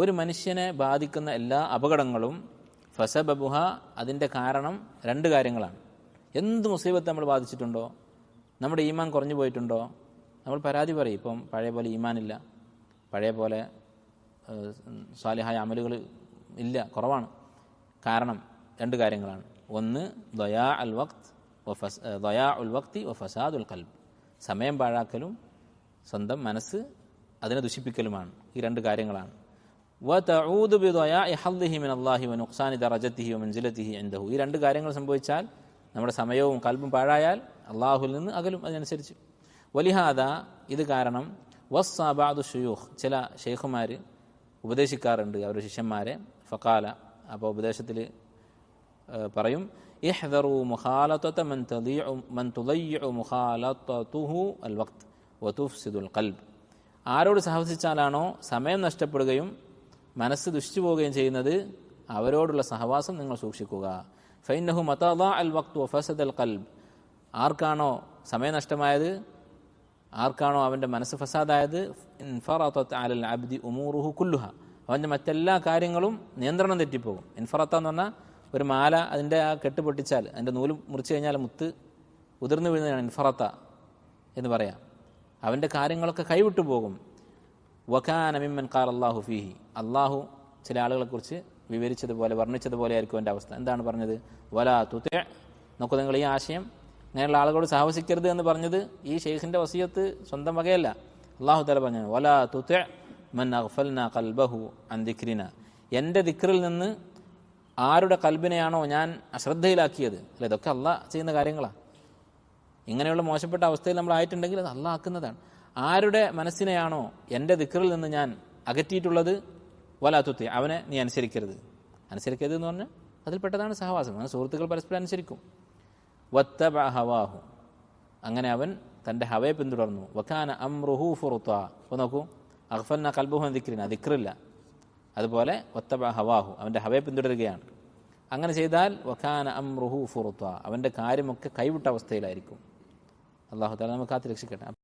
ഒരു മനുഷ്യനെ ബാധിക്കുന്ന എല്ലാ അപകടങ്ങളും ഫസബബുഹ അതിന്റെ കാരണം രണ്ട് കാര്യങ്ങളാണ്. എന്ത് മുസീബത്ത് നമ്മൾ ബാധിച്ചിട്ടുണ്ടോ? നമ്മുടെ ഈമാൻ കുറഞ്ഞു പോയിട്ടുണ്ടോ? നമ്മൾ പരാതി പറയും. ഇപ്പം പഴയ പോലെ ഈമാനില്ല. പഴയ പോലെ സ്വാലിഹായ അമലുകൾ ഇല്ല. കുറവാണ്. കാരണം രണ്ട് കാര്യങ്ങളാണ്. ഒന്ന് ദയാ അൽ വക്ത് ദയാ ഉൽ വക്തി ഒ ഫസാദ് ഉൽ കൽബ് സമയം പാഴാക്കലും സ്വന്തം മനസ്സ് അതിനെ ദുഷിപ്പിക്കലുമാണ്. ഈ രണ്ട് കാര്യങ്ങളാണ്. വതഊദ് ബിദയാ ഹദ്ദിഹി മിൻ അള്ളാഹി വ നുഖ്സാനി ദറജത്തിഹി മൻസിലത്തിഹി ഈ രണ്ട് കാര്യങ്ങൾ സംഭവിച്ചാൽ നമ്മുടെ സമയവും കൽബും പാഴായാൽ അല്ലാഹുവിൽ നിന്ന് അകലും അതിനനുസരിച്ച് വലിഹാദ ഇത് കാരണം വസ്സാബാദു ഷുയൂഖ് ചില ഷെയ്ഖുമാർ ഉപദേശിക്കാറുണ്ട് അവരുടെ ശിഷ്യന്മാരെ ഫക്കാല അപ്പോൾ ഉപദേശത്തിൽ പറയും ഇഹ്ദറു മുഖാലത്വത്തെ മൻ തുലയ്യു മൻ തുലയ്യു മുഖാലത്വത്തുഹു അൽ വക്ത് വതുഫ്സിദുൽ കൽബ് ആരോട് സഹവസിച്ചാലാണോ സമയം നഷ്ടപ്പെടുകയും മനസ്സ് ദുഷിച്ചു പോവുകയും ചെയ്യുന്നത് അവരോടുള്ള സഹവാസം നിങ്ങൾ സൂക്ഷിക്കുക. ഫൈനഹു മതാ അൽ വക്ത് ഫസദ് അൽ കൽബ് ആർക്കാണോ സമയം നഷ്ടമായത്? ആർക്കാണോ അവന്റെ മനസ്സ് ഫസാദായത്? ഇൻഫറാത്ത അലൽ അബ്ദി ഉമൂറുഹു കുല്ലുഹ. അവന്റെ മറ്റെല്ലാ കാര്യങ്ങളും നിയന്ത്രണം തെറ്റിപ്പോകും. ഇൻഫറത്ത എന്ന് പറഞ്ഞാൽ ഒരു മാല അതിന്റെ ആ കെട്ട് പൊട്ടിച്ചാൽ അതിന്റെ നൂൽ മുറിച്ച് കഴിഞ്ഞാൽ മുത്ത് ഉതിർന്നു വീഴുന്നതാണ് ഇൻഫറത്ത എന്ന് പറയാം. അവന്റെ കാര്യങ്ങളൊക്കെ കൈവിട്ടു പോകും. വഖാന മിമ്മൻ ഖാല അള്ളാഹു ഫീഹി. അള്ളാഹു ചില ആളുകളെക്കുറിച്ച് വിവരിച്ചതുപോലെ വർണിച്ചതുപോലെ ആയിരിക്കും എന്റെ അവസ്ഥ. എന്താണ് പറഞ്ഞത്? വലാ തുത്തെ നോക്കൂ നിങ്ങൾ ഈ ആശയം. അങ്ങനെയുള്ള ആളുകളോട് സാഹസിക്കരുത് എന്ന് പറഞ്ഞത് ഈ ഷെയ്ഖിന്റെ വസീയത്ത് സ്വന്തം വകയല്ല. അള്ളാഹു തല പറഞ്ഞു വലാ തുത്തെ മൻ അഗ്ഫൽന കൽബഹു അൻ ദിക്രിന. എന്റെ ദിക്റിൽ നിന്ന് ആരുടെ കൽബിനെയാണോ ഞാൻ അശ്രദ്ധയിലാക്കിയത്? അല്ല? ഇതൊക്കെ അള്ളാഹ് ചെയ്യുന്ന കാര്യങ്ങളാണ് ഇങ്ങനെയുള്ള മോശപ്പെട്ട അവസ്ഥയിൽ നമ്മൾ ആയിട്ടുണ്ടെങ്കിൽ അത് അള്ളാഹ് ആക്കുന്നതാണ്. ആരുടെ മനസ്സിനെയാണോ എന്റെ ദിക്റിൽ നിന്ന് ഞാൻ അകറ്റിയിട്ടുള്ളത്? വലാത്തുത്തി അവനെ നീ അനുസരിക്കരുത്. അനുസരിക്കരുത് എന്ന് പറഞ്ഞാൽ അതിൽപ്പെട്ടതാണ് സഹവാസം. അങ്ങനെ സുഹൃത്തുക്കൾ പരസ്പരം അനുസരിക്കും. വത്ത ഹവാഹു. അങ്ങനെ അവൻ തന്റെ ഹവയെ പിന്തുടർന്നു. വക്കാന അംറുഹു ഫുറുത്ത. അപ്പോൾ നോക്കൂ അഖ്ഫൽന കൽബുഹു ദിക്രിന. ദിക്റില്ല. അതുപോലെ വത്തബ ഹവാഹു. അവന്റെ ഹവയെ പിന്തുടരുകയാണ്. അങ്ങനെ ചെയ്താൽ വഖാന അംറുഹു ഫുറുത്ത. അവന്റെ കാര്യമൊക്കെ കൈവിട്ട അവസ്ഥയിലായിരിക്കും. അള്ളാഹു താല നമുക്ക് കാത്തു രക്ഷിക്കട്ടെ.